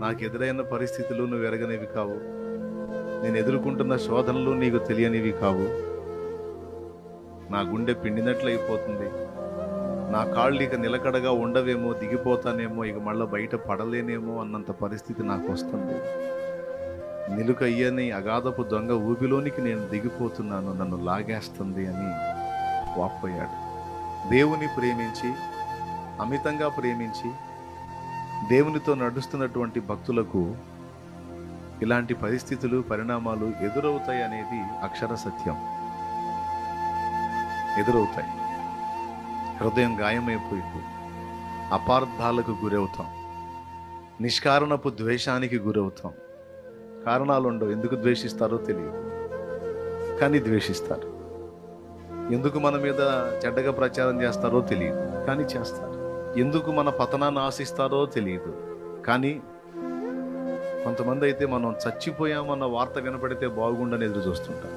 నాకు ఎదురైన పరిస్థితులు నువ్వు ఎరగనివి కావు. నేను ఎదుర్కొంటున్న శోధనలు నీకు తెలియనివి కావు. నా గుండె పిండినట్లు అయిపోతుంది నా కాళ్ళు ఇక నిలకడగా ఉండవేమో దిగిపోతానేమో ఇక మళ్ళీ బయట పడలేనేమో అన్నంత పరిస్థితి నాకు వస్తుంది నిలుకయ్యని అగాధపు దొంగ ఊబిలోనికి నేను దిగిపోతున్నాను నన్ను లాగేస్తుంది అని వాపోయాడు. దేవుని ప్రేమించి అమితంగా ప్రేమించి దేవునితో నడుస్తున్నటువంటి భక్తులకు ఇలాంటి పరిస్థితులు పరిణామాలు ఎదురవుతాయి అనేది అక్షర సత్యం. ఎదురవుతాయి. హృదయం గాయమైపోయింది. అపార్థాలకు గురవుతాం. నిష్కారణపు ద్వేషానికి గురవుతాం. కారణాలు ఉండవు ఎందుకు ద్వేషిస్తారో తెలియదు. కానీ ద్వేషిస్తారు. ఎందుకు మన మీద చెడ్డగా ప్రచారం చేస్తారో తెలియదు. కానీ చేస్తారు. ఎందుకు మన పతనాన్ని ఆశిస్తారో తెలియదు. కానీ కొంతమంది అయితే మనం చచ్చిపోయామన్న వార్త వినపడితే బాగుండని ఎదురు చూస్తుంటాం.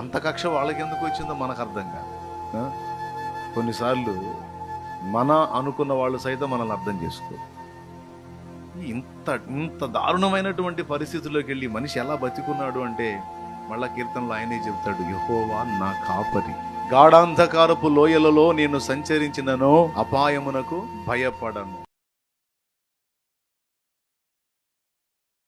అంత కక్ష వాళ్ళకి ఎందుకు వచ్చిందో మనకు అర్థం కాదు. కొన్నిసార్లు మన అనుకున్న వాళ్ళు సైతం మనల్ని అర్థం చేసుకో ఇంత ఇంత దారుణమైనటువంటి పరిస్థితుల్లోకి వెళ్ళి మనిషి ఎలా బతికున్నాడు అంటే మళ్ళా కీర్తనలో ఆయనే చెబుతాడు యహోవా నా కాపరి. గాఢాంధకారపు లోయలలో నేను సంచరించినను అపాయమునకు భయపడను.